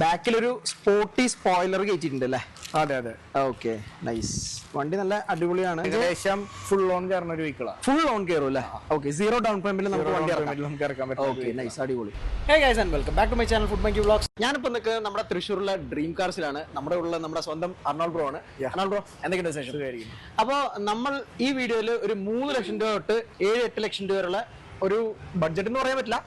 ബാക്കിലൊരു sporty spoiler കയറ്റിയിട്ടുണ്ട് അല്ലേ അതെ അതെ. ഓക്കെ നൈസ് വണ്ടി നല്ല അടിപൊളിയാണ്. ഏകദേശം ഫുൾ ഓൺ കയറുന്ന ഒരു വെഹിക്കിളാണ് ഫുൾ ഓൺ കയറും അല്ലേ? ഓക്കെ സീറോ ഡൗൺ പേയ്മെന്റിൽ നമുക്ക് വണ്ടി നമുക്ക് ഇറക്കാൻ പറ്റും ഓക്കെ നൈസ് അടിപൊളി. Hey guys and welcome back to my channel food Mikey vlogs ഞാനിപ്പോൾ നിൽക്കുന്നത് നമ്മുടെ തൃശ്ശൂരിലെ ഡ്രീം കാർസിലാണ് നമ്മുടെ ഉള്ള നമ്മുടെ സ്വന്തം അർണോൾ ബ്രോ ആണ്. അർണോൾ ബ്രോ എന്തൊക്കെയുണ്ട് വിശേഷം? അപ്പോൾ നമ്മൾ ഈ വീഡിയോയിൽ ഒരു മൂന്ന് ലക്ഷം രൂപ തൊട്ട് ഏഴ് എട്ട് ലക്ഷം രൂപ വരെയുള്ള ഒരു ബഡ്ജറ്റ് എന്ന് പറയാൻ പറ്റില്ല.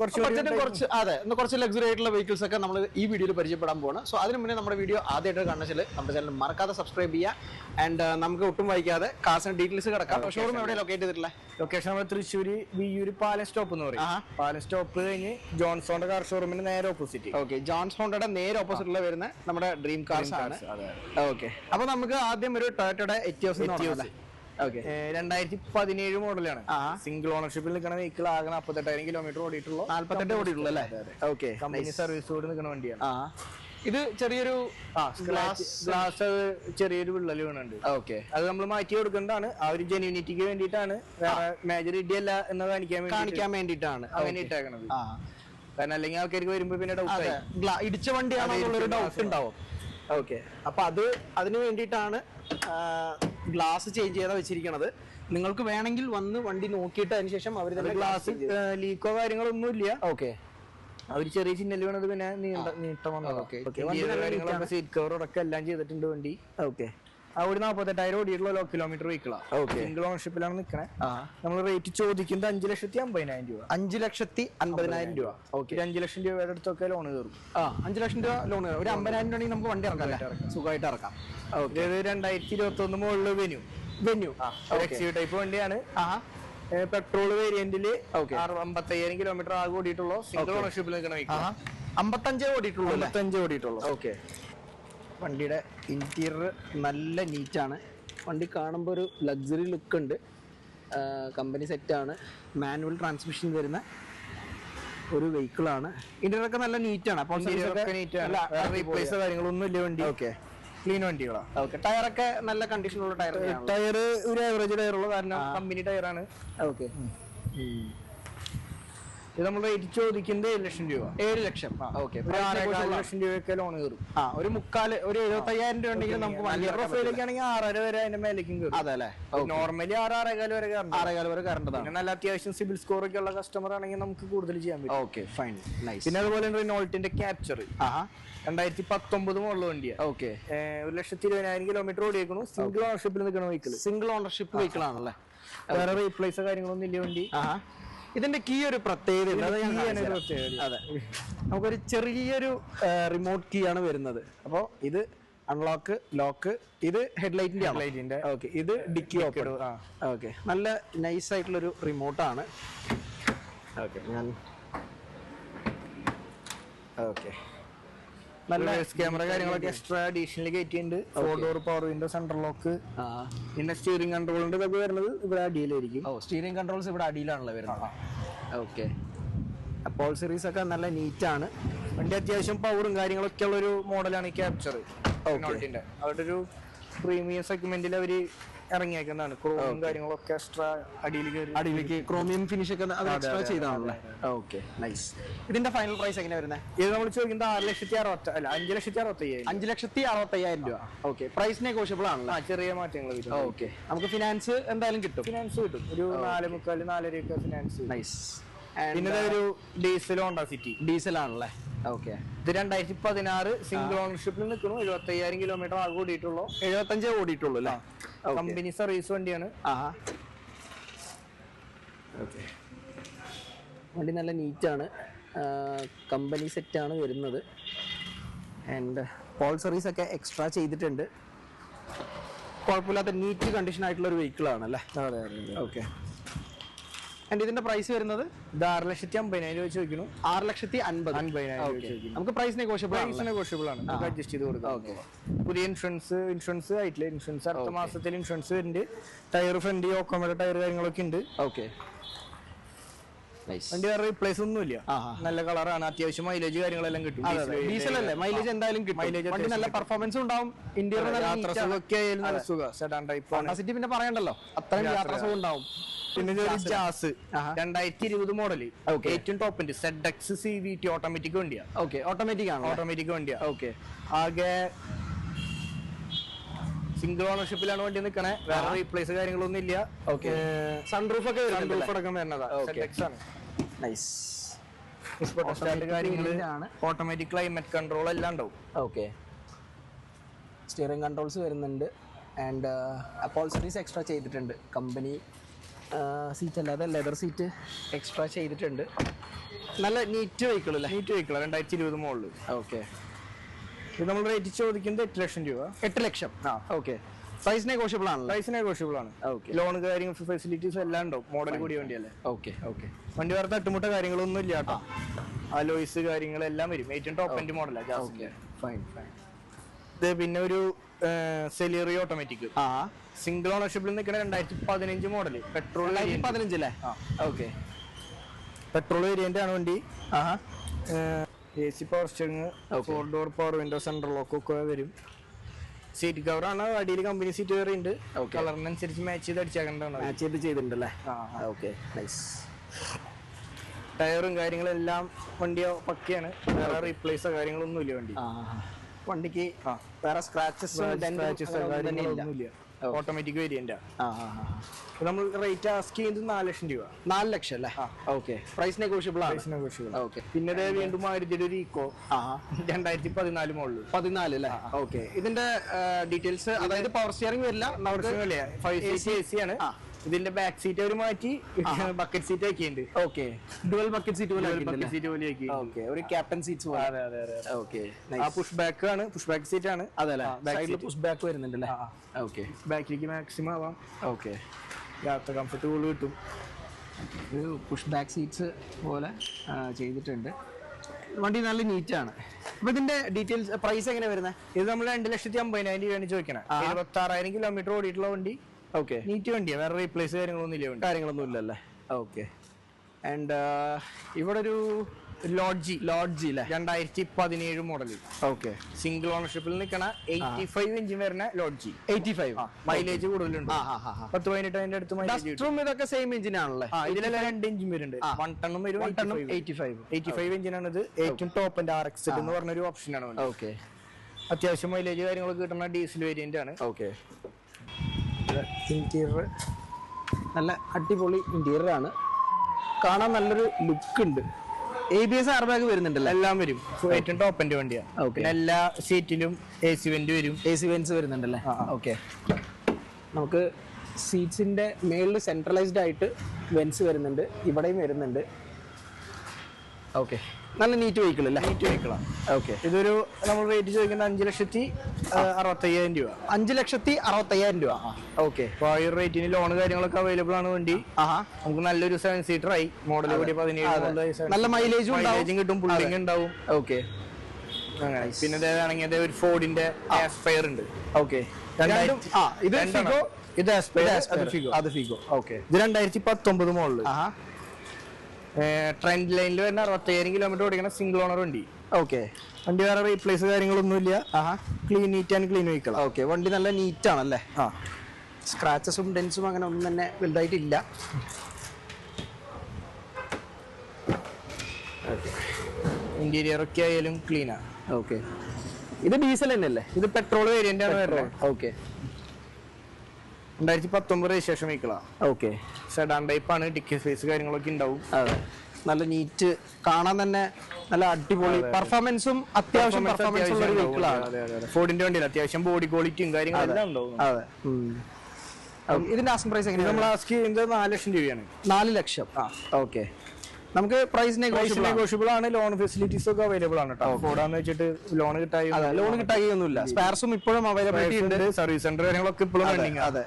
കുറച്ച് അതെ കുറച്ച് ലക്സറി ആയിട്ടുള്ള വെഹിക്കിൾസ് ഒക്കെ നമ്മൾ ഈ വീഡിയോയിൽ പരിചയപ്പെടാൻ പോവാണ്. സോ അതിന് മുന്നേ നമ്മുടെ വീഡിയോ ആദ്യമായിട്ട് കാണുവെച്ചാൽ നമ്മുടെ ചാനൽ മറക്കാതെ സബ്സ്ക്രൈബ് ചെയ്യുക ആൻഡ് നമുക്ക് ഒട്ടും വൈകാതെ കാസിന് ഡീറ്റെയിൽസ് കിടക്കാം. ഷോറൂം എവിടെ ലൊക്കേറ്റ് ചെയ്തിട്ടില്ല ലൊക്കേഷൻ നമ്മുടെ തൃശ്ശൂരി വിയൂര് പാലം സ്റ്റോപ്പ് എന്ന് പറയും. പാലം സ്റ്റോപ്പ് കഴിഞ്ഞ് ജോൺസോണ്ട കാർ ഷോറൂമിന് നേരെ ഓപ്പോസിറ്റ് ഓക്കെ ജോൺസോണ്ടയുടെ നേരെ ഓപ്പോസിറ്റിൽ വരുന്ന നമ്മുടെ ഡ്രീം കാർസ് ആണ്. ഓക്കെ അപ്പൊ നമുക്ക് ആദ്യം ഒരു ടൊയറ്റയുടെ എറ്റിയോസ് ഓക്കെ രണ്ടായിരത്തി പതിനേഴ് മോഡലാണ്. സിംഗിൾ ഓണർഷിപ്പിൽ നിൽക്കുന്ന വെഹിക്കിൾ ആകെ നാൽപ്പത്തെട്ടായിരം കിലോമീറ്റർ ഓടിയിട്ടുള്ളൂ. നാല്പത്തെട്ട് ഓടിയിട്ടുള്ളൂ അല്ലേ? ഓക്കെ കമ്പനി സർവീസ് കൂടി നിൽക്കുന്ന വണ്ടിയാണ്. ഇത് ചെറിയൊരു ഗ്ലാസ് ഗ്ലാസ് ചെറിയൊരു വിള്ളൽ വീണുണ്ട്. ഓക്കെ അത് നമ്മൾ മാറ്റി കൊടുക്കേണ്ടതാണ്. ആ ഒരു ജെന്യൂനിറ്റിക്ക് വേണ്ടിയിട്ടാണ്. വേറെ മേജർ ഇടിയല്ല എന്ന് കാണിക്കാൻ കാണിക്കാൻ വേണ്ടിയിട്ടാണ്. അങ്ങനെ ഇട്ടേക്കണത്. കാരണം അല്ലെങ്കിൽ ആൾക്കാർക്ക് വരുമ്പോ പിന്നെ ഡൗട്ട് ഇടിച്ച വണ്ടിയാണോ എന്നുള്ളൊരു ഡൗട്ട് ഉണ്ടാവും. ഓക്കെ അപ്പൊ അത് അതിന് വേണ്ടിയിട്ടാണ് ഗ്ലാസ് ചേഞ്ച് ചെയ്താ വെച്ചിരിക്കണത്. നിങ്ങൾക്ക് വേണമെങ്കിൽ വന്ന് വണ്ടി നോക്കിയിട്ട് അതിനുശേഷം അവർ തന്നെ ഗ്ലാസ് ലീക്കോ കാര്യങ്ങളോ ഒന്നും ഇല്ല. ഓക്കെ അവർ ചെറിയ ചിന്നൽ വീണത് പിന്നെ നീണ്ട നീട്ടം വന്നത്. സീറ്റ് കവർ അടക്കം എല്ലാം ചെയ്തിട്ടുണ്ട് വണ്ടി. ഓക്കെ ഒരു നാൽപ്പത്തെട്ടായിരം ഓടിയിട്ടുള്ള കിലോമീറ്റർ വെഹിക്കിളാണ്. സിംഗിൾ ഓണർഷിപ്പിലാണ് നിൽക്കണേ നമ്മൾ റേറ്റ് ചോദിക്കുന്നത് അഞ്ച് ലക്ഷത്തി അമ്പതിനായിരം രൂപ. അഞ്ച് ലക്ഷത്തി അമ്പതിനായിരം രൂപ. ഓക്കെ അഞ്ചു ലക്ഷം രൂപയുടെ അടുത്തൊക്കെ ലോൺ കയറും. ആ അഞ്ച് ലക്ഷം രൂപ ലോൺ ഒരു അമ്പതിനായിരം രൂപ നമുക്ക് വണ്ടി ഇറക്കാം സുഖമായിട്ട് ഇറക്കാം. ഇത് രണ്ടായിരത്തി ഇരുപത്തി ഒന്ന് മുകളിൽ വെന്യൂ വെന്യൂ എക്സി ടൈപ്പ് വണ്ടിയാണ്. ആ. പെട്രോൾ വേരിയന്റിൽ. അമ്പത്തയ്യായിരം കിലോമീറ്റർ ആകെ ഓടിയിട്ടുള്ള സിംഗിൾ ഓണർഷിപ്പിൽ നിൽക്കണ അമ്പത്തഞ്ചേ ഓടിയിട്ടുള്ളൂ അമ്പത്തഞ്ച് ഓടിയിട്ടുള്ളൂ. ഓക്കെ വണ്ടിയുടെ ഇന്റീരിയർ നല്ല നീറ്റാണ് വണ്ടി കാണുമ്പോൾ ഒരു ലക്സറി ലുക്ക് ഉണ്ട്. കമ്പനി സെറ്റാണ് മാനുവൽ ട്രാൻസ്മിഷൻ വരുന്ന ഒരു വെഹിക്കിളാണ് ഇന്റീരിയർ ഒക്കെ നല്ല നീറ്റാണ് അപ്പോൾ റീപ്ലേസ് കാര്യങ്ങളൊന്നും ഇല്ല വണ്ടി. ഓക്കെ ക്ലീൻ വണ്ടികളാണ് ഓക്കെ ടയറൊക്കെ നല്ല കണ്ടീഷനുള്ള ടയർ ടയർ ഒരു ആവറേജ് ടയർ ഉള്ള കാരണം കമ്പനി ടയറാണ് ഓക്കെ ഇത് നമ്മൾ റേറ്റ് ചോദിക്കുന്നത് ഏഴ് ലക്ഷം രൂപ. ഏഴ് ലക്ഷം. ഓക്കെ. ലക്ഷം രൂപയൊക്കെ ലോൺ കയറും. ആ ഒരു മുക്കാൽ ഒരു എഴുപത്തയ്യായിരം രൂപ ഉണ്ടെങ്കിൽ നമുക്ക് നല്ല ഇറക്കാൻ ആണെങ്കിൽ ആറര വരെ അതിന്റെ മേലേക്കും കയറും. അതെ അല്ലേ നോർമലി ആറ് ആറേകാൽ വരെ കയറണം ആറേകാൽ വരെ കയറേണ്ടതാണ്. നല്ല അത്യാവശ്യം സിബിൽ സ്കോർ ഒക്കെ ഉള്ള കസ്റ്റമർ ആണെങ്കിൽ നമുക്ക് കൂടുതൽ ചെയ്യാൻ പറ്റും. ഓക്കെ ഫൈൻ നൈസ് പിന്നെ അതുപോലെ റിനോൾട്ടിന്റെ ക്യാപ്ചർ രണ്ടായിരത്തി പത്തൊമ്പത് മുകളിൽ വണ്ടിയാണ് ഓക്കെ. ഒരു ലക്ഷത്തി ഇരുപതിനായിരം കിലോമീറ്റർ ഓടിയേക്കണു. സിംഗിൾ ഓണർഷിപ്പിൽ നിൽക്കുന്ന വെഹിക്കിൾ സിംഗിൾ ഓണർഷിപ്പ് വെഹിക്കിൾ ആണല്ലേ? വേറെ റീപ്ലേസ് കാര്യങ്ങളൊന്നും ഇല്ല വണ്ടി. ഇതിന്റെ കീ ഒരു പ്രത്യേകത. അത് നമുക്കൊരു ചെറിയൊരു റിമോട്ട് കീ ആണ് വരുന്നത്. അപ്പോൾ ഇത് അൺലോക്ക് ലോക്ക് ഇത് ഹെഡ്ലൈറ്റിന്റെ ഹെഡ്ലൈറ്റിന്റെ ലൈറ്റിന്റെ ഓക്കെ ഇത് ഡിക്കി ഓപ്പൺ ആ. ഓക്കെ നല്ല നൈസ് ആയിട്ടുള്ള ഒരു റിമോട്ട് ആണ്. ഓക്കെ ഞാൻ ഓക്കെ ക്യാമറ കാര്യങ്ങളൊക്കെ extra additional കയറ്റിയിട്ടുണ്ട്. Four door power window central lock പിന്നെ സ്റ്റിയറിംഗ് കൺട്രോളിന്റെ ഇതൊക്കെ വരുന്നത് ഇവിടെ അടിയിലായിരിക്കും. ഓ സ്റ്റിയറിംഗ് കൺട്രോൾസ് ഇവിടെ അടിയിലാണല്ലോ വരുന്നത്. ഓക്കെ അപ്പോൾ സീരീസ് ഒക്കെ നല്ല നീറ്റാണ് വണ്ടി അത്യാവശ്യം പവറും കാര്യങ്ങളൊക്കെ ഉള്ള ഒരു മോഡലാണ് ഈ ക്യാപ്ചർ. അവരുടെ ഒരു പ്രീമിയം സെഗ്മെന്റിൽ അവർ ഇറങ്ങിയേക്കുന്നതാണ്. ക്രോമും കാര്യങ്ങളൊക്കെ എക്സ്ട്രാ അടിയിൽ അടിയിലേക്ക് ക്രോമിയം ഫിനിഷ് ഒക്കെ ചെയ്താണല്ലേ. ഓക്കെ നൈസ് ഇതിന്റെ ഫൈനൽ പ്രൈസ് എങ്ങനെ വരുന്നത് ഇത് നമ്മൾ ചോദിക്കുന്നത് ആറ് ലക്ഷത്തി അറുപത്തി അല്ല അഞ്ച് ലക്ഷത്തി അറുപത്തി അയ്യായിരം അഞ്ച് ലക്ഷത്തി അറുപത്തയ്യായിരം രൂപ. ഓക്കെ പ്രൈസ് നെഗോഷ്യബിൾ ആണല്ലോ. ചെറിയ മാറ്റങ്ങൾ ഓക്കെ നമുക്ക് ഫിനാൻസ് എന്തായാലും കിട്ടും. ഫിനാൻസ് കിട്ടും. ഒരു നാല് മുക്കാൽ നാലരയൊക്കെ ഫിനാൻസ് നൈസ് പിന്നെ ദേ ഒരു ഡീസൽ ഹോണ്ട സിറ്റി ഡീസൽ ആണല്ലേ? ഓക്കെ ഇത് രണ്ടായിരത്തി പതിനാറ് സിംഗിൾ ഓണർഷിപ്പിൽ നിൽക്കുന്നു. എഴുപത്തി അയ്യായിരം കിലോമീറ്റർ ആകെ ഓടിയിട്ടുള്ളൂ. എഴുപത്തഞ്ചേ ഓടിയിട്ടുള്ളൂ അല്ലേ? കമ്പനി സർവീസ് വണ്ടിയാണ്. ആഹാ. ഓക്കെ വണ്ടി നല്ല നീറ്റാണ് കമ്പനി സെറ്റാണ് വരുന്നത്. ആൻഡ് പോൾ സർവീസ് ഒക്കെ എക്സ്ട്രാ ചെയ്തിട്ടുണ്ട്. കുഴപ്പമില്ലാത്ത നീറ്റ് കണ്ടീഷൻ ആയിട്ടുള്ള ഒരു വെഹിക്കിൾ ആണ് അല്ലേ? അതെ അതെ ഓക്കെ ആൻഡ് ഇതിന്റെ പ്രൈസ് വരുന്നത്? ഇത് ആറ് ലക്ഷത്തി അമ്പതിനായിരം രൂപ ചോദിക്കുന്നു. ആറ് ലക്ഷത്തി അൻപത്. അൻപതിനായിരം നമുക്ക് പ്രൈസ് നെഗോഷ്യബിൾ പ്രൈസ് നെഗോഷ്യബിൾ ആണ്. നമുക്ക് അഡ്ജസ്റ്റ് ചെയ്ത് കൊടുക്കാം. പുതിയ ഇൻഷുറൻസ് ഇൻഷുറൻസ് ആയിട്ടില്ല? ഇൻഷുറൻസ് അടുത്ത മാസത്തിൽ ഇൻഷുറൻസ് വരുന്നുണ്ട്. ടയർ ഫ്രണ്ട് ഓക്കോമയുടെ ടയർ കാര്യങ്ങളൊക്കെ ഉണ്ട്. ഓക്കെ വണ്ടി വേറെ റീപ്ലേസ് ഒന്നുമില്ല. നല്ല കളറാണ് അത്യാവശ്യം മൈലേജ് കാര്യങ്ങളെല്ലാം കിട്ടും. ഡീസൽ അല്ലേ? മൈലേജ് എന്തായാലും കിട്ടും. വണ്ടി നല്ല പെർഫോമൻസ് ഉണ്ടാവും. ഇന്ത്യയിൽ നല്ല യാത്ര സുഖമൊക്കെ ആയാലും നല്ല സുഖം. സെഡാൻ ടൈപ്പ് കപ്പാസിറ്റി പിന്നെ പറയണ്ടല്ലോ? അത്രയും യാത്ര സുഖം ഉണ്ടാവും പിന്നെ ഒരു ജാസ്. രണ്ടായിരത്തി ഇരുപത് മോഡൽ. ഏറ്റവും ടോപ്പിന്റെ Z X C V T automatic വണ്ടിയാ. ഓക്കെ ഓട്ടോമാറ്റിക് ആണ് ഓട്ടോമാറ്റിക് വണ്ടിയാ. ഓക്കെ ആകെ സിംഗിൾ ഓണർഷിപ്പിലാണ് വണ്ടി നിൽക്കണേ വേറെ റീപ്ലേസ് കാര്യങ്ങളൊന്നും ഇല്ല. ഓക്കെ സൺറൂഫ് ഒക്കെ സൺറൂഫ് അടക്കം വരുന്നതാ. Okay. എക്സ് ആണ്. നൈസ് ഓട്ടോമാറ്റിക് ക്ലൈമറ്റ് കൺട്രോൾ എല്ലാം ഉണ്ടാവും. ഓക്കെ സ്റ്റിയറിംഗ് കൺട്രോൾസ് വരുന്നുണ്ട്. ആൻഡ് അപ്പോൾസറീസ് എക്സ്ട്രാ ചെയ്തിട്ടുണ്ട്. കമ്പനി സീറ്റ് അല്ലാതെ ലെതർ സീറ്റ് എക്സ്ട്രാ ചെയ്തിട്ടുണ്ട്. നല്ല നീറ്റ് വെഹിക്കിൾ അല്ലേ? നീറ്റ് വെഹിക്കിൾ രണ്ടായിരത്തി ഇരുപത് മുകളിൽ ഓക്കെ ഇത് നമ്മൾ റേറ്റ് ചോദിക്കുന്നത് എട്ട് ലക്ഷം രൂപ. എട്ട് ലക്ഷം. ഓക്കെ. പ്രൈസ് നെഗോഷ്യബിൾ ആണ് പ്രൈസ് നെഗോഷ്യബിൾ ആണ്. Okay. ലോൺ കാര്യങ്ങൾ ഫെസിലിറ്റീസ് എല്ലാം ഉണ്ടാവും. മോഡൽ കൂടിയ വണ്ടിയല്ലേ? Okay okay. വണ്ടി വേറെ തട്ടുമുട്ട കാര്യങ്ങളൊന്നും ഇല്ല കേട്ടോ. അലോയ്സ് കാര്യങ്ങളെല്ലാം വരും. ഏറ്റവും ടോപ്പ് എൻഡ് മോഡലാണ് ജാസിന്റെ ഫൈൻ ഫൈൻ ഇത് പിന്നെ ഒരു സെലിയറി ഓട്ടോമാറ്റിക് ആ. സിംഗിൾ ഓണർഷിപ്പിൽ നിൽക്കുന്ന രണ്ടായിരത്തി പതിനഞ്ച് മോഡൽ പെട്രോൾ രണ്ടായിരത്തി പതിനഞ്ചല്ലേ ഓക്കെ. പെട്രോൾ വേരിയന്റ് ആണ് വണ്ടി. ആഹാ. A C power steering four door power window central lock ഒക്കെ വരും. സീറ്റ് കവർ ആണ്. അടിയിൽ കമ്പനി സീറ്റ് കയറി ഉണ്ട്. കളറിനനുസരിച്ച് മാച്ച് ചെയ്ത് അടിച്ചേക്കേണ്ടതാണ്. മാച്ച് ചെയ്ത് ചെയ്തിട്ടുണ്ടല്ലേ? ഓക്കെ നൈസ് ടയറും കാര്യങ്ങളെല്ലാം വണ്ടി പക്കയാണ്. വേറെ റീപ്ലേസോ കാര്യങ്ങളൊന്നും ഇല്ല വണ്ടി. വണ്ടിക്ക്. വേറെ സ്ക്രാച്ചസ് കാര്യങ്ങളൊന്നുമില്ല. ഓട്ടോമാറ്റിക് വേരിയന്റ് നമ്മൾ റേറ്റ് ആസ്ക് ചെയ്യുന്നത് നാല് ലക്ഷം രൂപ. നാല് ലക്ഷം അല്ലേ? ഓക്കെ പ്രൈസ് നെഗോഷ്യബിൾ ആണ്. ഓക്കെ പിന്നെ വീണ്ടും മാരുതിയുടെ ഒരു ഇക്കോ രണ്ടായിരത്തി പതിനാല് മുകളിൽ പതിനാല് അല്ലേ? ഓക്കെ ഇതിന്റെ ഡീറ്റെയിൽസ് അതായത് പവർ സ്റ്റിയറിംഗ് വരില്ല. ഫൈവ് സീറ്റ് എ സി ആണ്. ഇതിന്റെ ബാക്ക് സീറ്റ് അവർ മാറ്റി ബക്കറ്റ് സീറ്റ് ആക്കിയിട്ടുണ്ട്. ഓക്കെ ഡുവൽ ബക്കറ്റ് സീറ്റ് പോലെ ബക്കറ്റ് സീറ്റ് പോലെ ആക്കി ഓക്കെ ഒരു ക്യാപ്റ്റൻ സീറ്റ്സ് പോലെ. അതെ അതെ അതെ ഓക്കെ ആ പുഷ് ബാക്ക് ആണ്. പുഷ് ബാക്ക് സീറ്റ് ആണ്. അതല്ലേ ബാക്ക് back സൈഡിൽ പുഷ് ബാക്ക് വരുന്നുണ്ട് അല്ലേ? ഓക്കെ ബാക്കിലേക്ക് മാക്സിമം ആവാം. ഓക്കെ യാത്ര കംഫർട്ടബിൾ കിട്ടും. ഒരു പുഷ് ബാക്ക് സീറ്റ്സ് പോലെ ചെയ്തിട്ടുണ്ട്. വണ്ടി നല്ല നീറ്റാണ് അപ്പൊ ഇതിന്റെ ഡീറ്റെയിൽസ് പ്രൈസ് എങ്ങനെ വരുന്നത് ഇത് നമ്മൾ രണ്ട് ലക്ഷത്തി അമ്പതിനായിരം രൂപയാണ് ചോദിക്കണേ. ഇരുപത്തി ആറായിരം കിലോമീറ്റർ ഓടിയിട്ടുള്ള വണ്ടി. ഓക്കെ നീറ്റ് വണ്ടിയാ. വേറെ റീപ്ലേസ് കാര്യങ്ങളൊന്നും ഇല്ല കാര്യങ്ങളൊന്നും ഇല്ലല്ലേ? ഓക്കെ ആൻഡ് ഇവിടെ ഒരു ലോഡ്ജി ലോഡ്ജി അല്ലേ രണ്ടായിരത്തി പതിനേഴ് മോഡൽ ഓക്കെ സിംഗിൾ ഓണർഷിപ്പിൽ നിൽക്കണ എയ്റ്റി ഫൈവ് ഇഞ്ചിൻ വരുന്ന ലോഡ്ജി എയ്റ്റി ഫൈവ് മൈലേജ് കൂടുതലുണ്ട്. പത്ത് പതിനെട്ട് അതിന്റെ അടുത്ത് മൈലേജ് ഇതൊക്കെ സെയിം എഞ്ചിൻ ആണല്ലേ? ഇതിലെല്ലാം രണ്ട് ഇഞ്ചിൻ വരുന്നുണ്ട്. വൺ ടണ്ണും വരും വൺ ടണ്ണും എയ്റ്റി ഫൈവ് എയ്റ്റി ഫൈവ് എഞ്ചിനാണ് ഇത് ഏറ്റവും ടോപ്പ് ആർ എക്സ് എന്ന് പറഞ്ഞൊരു ഓപ്ഷനാണ് ആണ്. ഓക്കെ അത്യാവശ്യം മൈലേജ് കാര്യങ്ങളൊക്കെ കിട്ടുന്ന ഡീസൽ വേരിയന്റ് ആണ്. ഓക്കെ ഇന്റീരിയർ നല്ല അടിപൊളി ഇന്റീരിയർ ആണ്. കാണാൻ നല്ലൊരു ലുക്ക് ഉണ്ട്. A B S R bag വരുന്നുണ്ടല്ലോ? എല്ലാം വരും. ഏറ്റവും ടോപ്പ് എന്റെ വണ്ടിയാണ് പിന്നെ എല്ലാ സീറ്റിലും എ സി വെന്റ് വരും. എ സി വെൻസ് വരുന്നുണ്ടല്ലേ. ഓക്കെ നമുക്ക് സീറ്റ്സിന്റെ മേളിൽ സെൻട്രലൈസ്ഡ് ആയിട്ട് വെൻസ് വരുന്നുണ്ട്. ഇവിടെയും വരുന്നുണ്ട്. ഓക്കെ നല്ല നീറ്റ് വെഹിക്കിൾ അല്ലേ? നീറ്റ് വെഹിക്കിളാണ് ഓക്കെ ഇതൊരു നമ്മൾ റേറ്റ് ചോദിക്കുന്നത് അഞ്ച് ലക്ഷത്തി അറുപത്തയ്യായിരം രൂപ. അഞ്ച് ലക്ഷത്തി അറുപത്തയ്യായിരം രൂപ. ഓക്കെ അപ്പോൾ ആ ഒരു റേറ്റിന് ലോൺ കാര്യങ്ങളൊക്കെ അവൈലബിൾ ആണ് വണ്ടി. ആഹാ. നമുക്ക് നല്ലൊരു സെവൻ സീറ്റർ ആയി. മോഡൽ കൂടി പതിനേഴ് നല്ല മൈലേജ് മൈലേജും കിട്ടും പുള്ളിങ് ഉണ്ടാവും. ഓക്കെ അങ്ങനെ. പിന്നെ ഇതേ അതേ ഒരു ഫോർഡിന്റെ എസ്പയർ ഉണ്ട്. ഓക്കെ ഇത് ഫിഗോ ഇത് എസ്പയർ അത് ഫിഗോ അത് ഫിഗോ ഓക്കെ ഇത് രണ്ടായിരത്തി പത്തൊമ്പത് മോഡൽ ആഹാ. ട്രെൻഡ് ലൈനിൽ വരുന്ന അറുപത്തയ്യായിരം കിലോമീറ്റർ ഓടിക്കുന്ന സിംഗിൾ ഓണർ വണ്ടി. ഓക്കെ വണ്ടി വേറെ റീപ്ലേസ് കാര്യങ്ങളൊന്നും ഇല്ല clean neat and clean vehicle okay വണ്ടി നല്ല നീറ്റ് ആണല്ലേ? ആ. സ്ക്രാച്ചസും ഡെൻസും അങ്ങനെ ഒന്നും തന്നെ വലുതായിട്ടില്ല. ഇന്റീരിയർ ഒക്കെ ആയാലും ക്ലീനാണ് ഓക്കെ ഇത് ഡീസൽ തന്നെയല്ലേ? ഇത് പെട്രോൾ വേരിയന്റ് ആണ് വരുന്നത്. ഓക്കെ രണ്ടായിരത്തി പത്തൊമ്പത് രജിസ്ട്രേഷൻ വെഹിക്കിളാ ഓക്കെ സെഡാൻ ടൈപ്പ് ആണ് ഡിക്കി സ്പേസ് കാര്യങ്ങളൊക്കെ ഉണ്ടാവും. അതെ. നല്ല നീറ്റ് കാണാൻ തന്നെ നല്ല അടിപൊളി പെർഫോമൻസും അത്യാവശ്യം പെർഫോമൻസ് ഉള്ള ഒരു വെഹിക്കിളാണ് ഫോർഡിന്റെ വണ്ടിയിൽ അത്യാവശ്യം ബോഡി ക്വാളിറ്റിയും കാര്യങ്ങളെല്ലാം ഉണ്ടാവും. അതെ. ഇതിന്റെ ആസ്കിംഗ് പ്രൈസ് എങ്ങനെയാണ്? നമ്മൾ ആസ്ക് ചെയ്യുന്നത് നാല് ലക്ഷം രൂപയാണ്. നാല് ലക്ഷം. ആ. ഓക്കെ നമുക്ക് പ്രൈസ് നെഗോഷ്യബിൾ ആണ്. ലോൺ ഫെസിലിറ്റീസ് ഒക്കെ അവൈലബിൾ ആണ് കേട്ടോ ഫോർഡാന്ന് വെച്ചിട്ട് ലോൺ കിട്ടായി ലോൺ ലോൺ കിട്ടാകിയൊന്നുമില്ല സ്പെയർസും ഇപ്പോഴും അവൈലബിലിറ്റി ഉണ്ട്. സർവീസ് സെന്റർ കാര്യങ്ങളൊക്കെ ഇപ്പോഴും അതെ.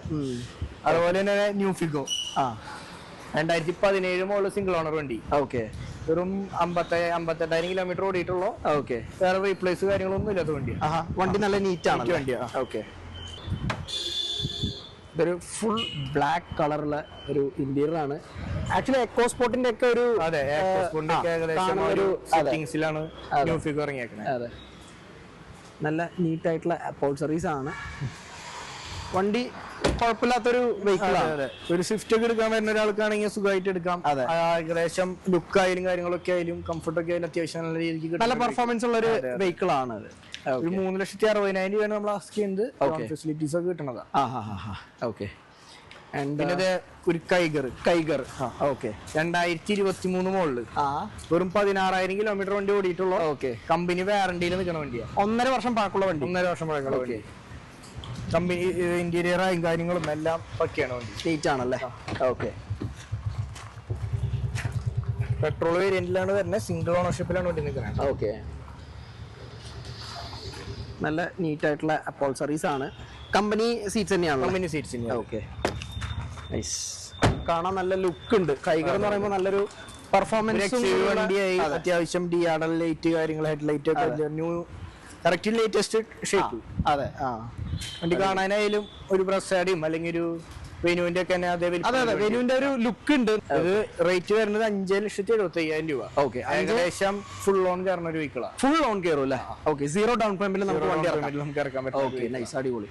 അതുപോലെ തന്നെ ന്യൂ ഫിഗോ ആ. രണ്ടായിരത്തി പതിനേഴ് മോൾ സിംഗിൾ ഓണർ വണ്ടി. ഓക്കെ വെറും അമ്പത്തി അമ്പത്തെട്ടായിരം കിലോമീറ്റർ ഓടിയിട്ടുള്ളൂ. ഓക്കെ വേറെ റീപ്ലേസ് കാര്യങ്ങളൊന്നും ഇല്ലാത്ത വണ്ടിയാണ് വണ്ടി നല്ല നീറ്റ് ആണ് വണ്ടിയാണ് വണ്ടിയാ. ഓക്കെ ഇതൊരു ഫുൾ ബ്ലാക്ക് കളറുള്ള ഒരു ഇന്റീരിയർ ആണ്. ആക്ച്വലി എക്കോ സ്പോർട്ടിന്റെ ഒക്കെ ഒരു അതെ ഏകദേശം ഒരു സെറ്റിംഗ്സിലാണ് ന്യൂ ഇറങ്ങിയേക്കുന്നത് അതെ. നല്ല നീറ്റ് ആയിട്ടുള്ള അപ്പോൾസറീസ് ആണ്. വണ്ടി കുഴപ്പമില്ലാത്തൊരു വെഹിക്കിളാണ്. ഒരു സ്വിഫ്റ്റ് ഒക്കെ എടുക്കാൻ വരുന്ന ഒരാൾക്കാണെങ്കിൽ സുഖമായിട്ട് എടുക്കാം. ഏകദേശം ലുക്ക് ആയാലും കാര്യങ്ങളൊക്കെ ആയാലും കംഫർട്ട് ഒക്കെ ആയാലും അത്യാവശ്യം നല്ല രീതിക്ക് നല്ല പെർഫോമൻസ് ഉള്ള ഒരു വെഹിക്കിൾ ആണ് ഒരു മൂന്ന് ലക്ഷത്തി അറുപതിനായിരം രൂപയാണ് നമ്മൾ ആസ്ക് ചെയ്യുന്നത്. ഫെസിലിറ്റീസ് ഒക്കെ കിട്ടണതാ. ആ ഹാ ഹാ ഹാ ഓക്കെ ഒരു കൈഗർ കൈഗർ. ഓക്കെ. രണ്ടായിരത്തി ഇരുപത്തി മൂന്ന് മോളിൽ വെറും പതിനാറായിരം കിലോമീറ്റർ വണ്ടി ഓടിയിട്ടുള്ള. ഓക്കെ. കമ്പനി വാറണ്ടിയിൽ നിൽക്കുന്ന വണ്ടിയാണ് ഒന്നര വർഷം പാക്കുള്ള വണ്ടി. ഒന്നര വർഷം പഴക്കമുള്ള വണ്ടി. കമ്പനി ഇന്റീരിയറായും കാര്യങ്ങളും എല്ലാം പക്കയാണ് വണ്ടി. സ്റ്റേറ്റ് ആണല്ലേ? ഓക്കെ. പെട്രോൾ വേരിയന്റിലാണ് വരുന്നത്. സിംഗിൾ ഓണർഷിപ്പിലാണ് വണ്ടി നിൽക്കുന്നത്. ഓക്കെ. നല്ല നീറ്റായിട്ടുള്ള അപ്പോൾ അപ്പോൾസറീസ് ആണ്. കമ്പനി സീറ്റ്സ് തന്നെയാണ്? Company seats okay. കാണാൻ നല്ല ലുക്ക് ഉണ്ട്. കൈകൾ എന്ന് പറയുമ്പോൾ നല്ലൊരു പെർഫോമൻസ് വണ്ടിയായി അത്യാവശ്യം ഡി ആർ എൽ ലൈറ്റ് കാര്യങ്ങൾ ഹെഡ് ലൈറ്റ് ഒക്കെ ന്യൂ കറക്റ്റ് ലേറ്റസ്റ്റ് ഷേപ്പ് അതെ. ആ. വണ്ടി കാണാനായാലും ഒരു പ്രസാഡിയും അല്ലെങ്കിൽ ഒരു വെനുവിന്റെ ഒക്കെ തന്നെ അതേ അതെ അതെ. വെനുവിന്റെ ഒരു ലുക്ക് ഉണ്ട്. അത് റേറ്റ് വരുന്നത് അഞ്ച് ലക്ഷത്തി എഴുപത്തി അയ്യായിരം രൂപ ഓക്കെ ഏകദേശം ഫുൾ ഓൺ കയറുന്ന ഒരു വെഹിക്കിളാണ് ഫുൾ ഓൺ കയറും അല്ലേ? ഓക്കെ സീറോ ഡൗൺ പേയ്മെന്റിൽ നമുക്ക് വണ്ടി ഇറക്കാം. നമുക്ക് ഇറക്കാൻ ഓക്കെ പറ്റും നൈസ് അടിപൊളി.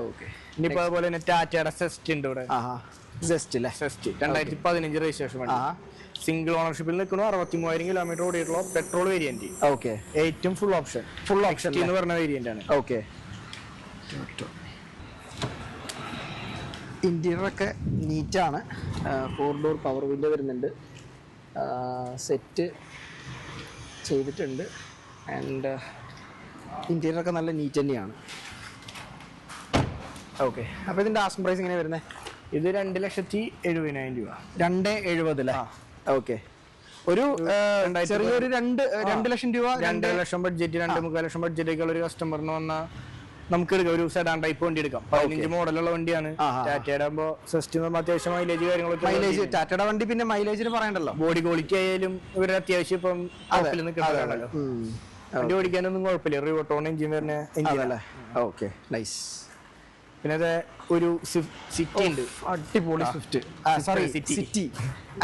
ഓക്കെ ഇനിയിപ്പോ അതുപോലെ തന്നെ ടാറ്റയുടെ സെസ്റ്റ് ഉണ്ട് ഇവിടെ. സെസ്റ്റ് അല്ലേ സെസ്റ്റ് രണ്ടായിരത്തി പതിനഞ്ച് രജിസ്ട്രേഷൻ സിംഗിൾ ഓണർഷിപ്പിൽ നിൽക്കുന്ന. അറുപത്തി മൂവായിരം കിലോമീറ്റർ ഓടിയിട്ടുള്ള പെട്രോൾ വേരിയന്റ് ഓക്കെ ഏറ്റവും ഫുൾ ഓപ്ഷൻ ഫുൾ ഓപ്ഷൻ എന്ന് പറഞ്ഞ വേരിയന്റ് ആണ്. ഓക്കെ ഇന്റീരിയർ ഒക്കെ നീറ്റാണ് ഫോർ ഡോർ പവർ വിൻഡോ വരുന്നുണ്ട്. സെറ്റ് ചെയ്തിട്ടുണ്ട്. ആൻഡ് ഇന്റീരിയർ ഒക്കെ നല്ല നീറ്റ് തന്നെയാണ്. ഓക്കെ. അപ്പോൾ ഇതിന്റെ ആസ്ക് പ്രൈസ് ഇങ്ങനെ വരുന്നത് ഇത് രണ്ട് ലക്ഷത്തി എഴുപതിനായിരം രൂപ. രണ്ട് എഴുപത് അല്ലേ ഓക്കെ. ഒരു ചെറിയൊരു രണ്ട് രണ്ട് ലക്ഷം രൂപ രണ്ടര ലക്ഷം ബഡ്ജറ്റ് രണ്ട് മുക്കാൽ ലക്ഷം ബഡ്ജറ്റ് ഒരു കസ്റ്റമറിന് വന്നാൽ നമുക്ക് എടുക്കാം. ഒരു സെഡാൻ ടൈപ്പ് വണ്ടി എടുക്കാം. പതിനഞ്ച് മോഡലുള്ള വണ്ടിയാണ്. ടാറ്റയുടെ ആകുമ്പോൾ സെസ്റ്റ് അത്യാവശ്യം മൈലേജ് കാര്യങ്ങളൊക്കെ മൈലേജ് ടാറ്റയുടെ വണ്ടി പിന്നെ മൈലേജിന് പറയണ്ടല്ലോ. ബോഡി ക്വാളിറ്റി ആയാലും ഇവരുടെ അത്യാവശ്യം ഇപ്പം നിൽക്കുന്നതാണല്ലോ. വണ്ടി ഓടിക്കാനൊന്നും കുഴപ്പമില്ല. റിവോട്ടോൺ എഞ്ചിൻ വരുന്ന എഞ്ചിൻ അല്ലേ? ഓക്കെ. നൈസ് പിന്നെ അത് ഒരു സിറ്റി ഉണ്ട്. അടിപൊളി സ്വിഫ്റ്റ് സോറി. സിറ്റി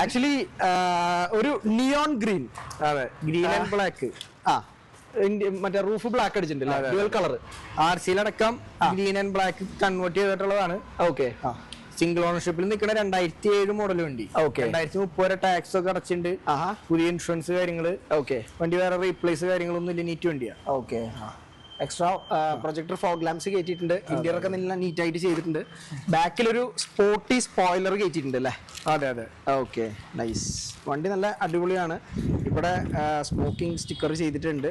ആക്ച്വലി ഒരു നിയോൺ ഗ്രീൻ അതെ ഗ്രീൻ ആൻഡ് ബ്ലാക്ക് ആ മറ്റേ റൂഫ് ബ്ലാക്ക് അടിച്ചിട്ടുണ്ടല്ലോ ഡ്യുവൽ കളർ ആർ സിയിലടക്കം ഗ്രീൻ ആൻഡ് ബ്ലാക്ക് കൺവേർട്ട് ചെയ്തിട്ടുള്ളതാണ്. ഓക്കെ സിംഗിൾ ഓണർഷിപ്പിൽ നിൽക്കുന്ന രണ്ടായിരത്തി ഏഴ് മോഡൽ വണ്ടി. രണ്ടായിരത്തി മുപ്പത് വരെ ടാക്സ് ഒക്കെ അടച്ചിട്ടുണ്ട്. പുതിയ ഇൻഷുറൻസ് കാര്യങ്ങൾ. ഓക്കെ വണ്ടി വേറെ റീപ്ലേസ് കാര്യങ്ങളൊന്നും ഇല്ല നീറ്റ് വണ്ടിയാ. Okay extra projector fog lamps കയറ്റിയിട്ടുണ്ട് interior ഒക്കെ നല്ല നീറ്റ് ആയിട്ട് ചെയ്തിട്ടുണ്ട്. ബാക്കിൽ ഒരു സ്പോർട്ടി സ്പോയിലർ കയറ്റിയിട്ടുണ്ട് അല്ലേ? അതെ അതെ. ഓക്കെ നൈസ് വണ്ടി നല്ല അടിപൊളിയാണ്. ഇവിടെ സ്മോക്കിംഗ് സ്റ്റിക്കർ ചെയ്തിട്ടുണ്ട്.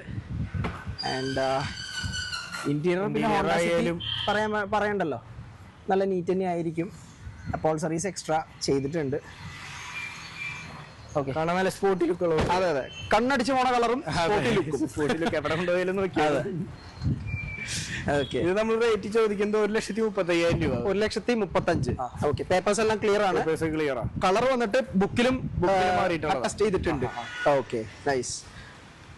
ആൻഡ് ഇന്റീരിയർ പിന്നെ പറയാൻ പറയണ്ടല്ലോ. നല്ല നീറ്റ് തന്നെ ആയിരിക്കും അപ്പോൾ സർവീസ് എക്സ്ട്രാ ചെയ്തിട്ടുണ്ട്. കാണാൻ നല്ല സ്പോർട്ടി ലുക്ക് ഉള്ളത് അതെ അതെ. കണ്ണടിച്ച് പോണ കളറും സ്പോർട്ടി ലുക്ക് എവിടെ കൊണ്ടുപോയാലും നോക്കിയാൽ ഓക്കെ ഇത് നമ്മൾ റേറ്റ് ചോദിക്കുന്നത് ഒരു ലക്ഷത്തി മുപ്പത്തി അയ്യായിരം രൂപ. ഒരു ലക്ഷത്തി മുപ്പത്തഞ്ച്. ഓക്കെ പേപ്പേഴ്സ് എല്ലാം ക്ലിയർ ആണ്. ക്ലിയറാ കളർ വന്നിട്ട് ബുക്കിലും. ടെസ്റ്റ് ചെയ്തിട്ടുണ്ട്. ഓക്കെ നൈസ്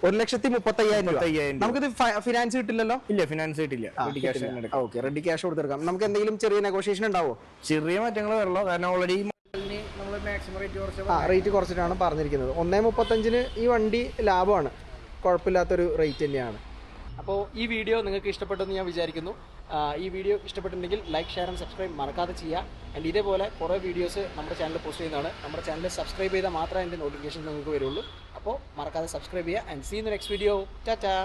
ഒരു ലക്ഷത്തി മുപ്പത്തി അയ്യായിരം നമുക്കിത് ഫിനാൻസ് കിട്ടില്ലല്ലോ? ഇല്ല ഫിനാൻസ് കിട്ടില്ല. റെഡി എടുക്കാം. ഓക്കെ റെഡി ക്യാഷ് കൊടുത്തെടുക്കാം നമുക്ക് എന്തെങ്കിലും ചെറിയ നെഗോഷിയേഷൻ ഉണ്ടാവോ? ചെറിയ മാറ്റങ്ങൾ വരല്ലോ. കാരണം ഓൾറെഡി നമ്മൾ മാക്സിമം റേറ്റ് കുറച്ച് ആ റേറ്റ് കുറച്ചിട്ടാണ് പറഞ്ഞിരിക്കുന്നത്. ഒന്നേ മുപ്പത്തഞ്ചിന് ഈ വണ്ടി ലാഭമാണ്. കുഴപ്പമില്ലാത്തൊരു റേറ്റ് തന്നെയാണ്. അപ്പോൾ ഈ വീഡിയോ നിങ്ങൾക്ക് ഇഷ്ടപ്പെട്ടെന്ന് ഞാൻ വിചാരിക്കുന്നു. ഈ വീഡിയോ ഇഷ്ടപ്പെട്ടിട്ടുണ്ടെങ്കിൽ ലൈക്ക് ഷെയർ ആൻഡ് സബ്സ്ക്രൈബ് മറക്കാതെ ചെയ്യുക. ആൻഡ് ഇതേപോലെ കുറേ വീഡിയോസ് നമ്മുടെ ചാനൽ പോസ്റ്റ് ചെയ്യുന്നതാണ്. നമ്മുടെ ചാനൽ സബ്സ്ക്രൈബ് ചെയ്താൽ മാത്രമേ അതിന്റെ നോട്ടിഫിക്കേഷൻ നിങ്ങൾക്ക് വരുള്ളൂ. അപ്പോൾ മറക്കാതെ സബ്സ്ക്രൈബ് ചെയ്യുക. And see in next video tata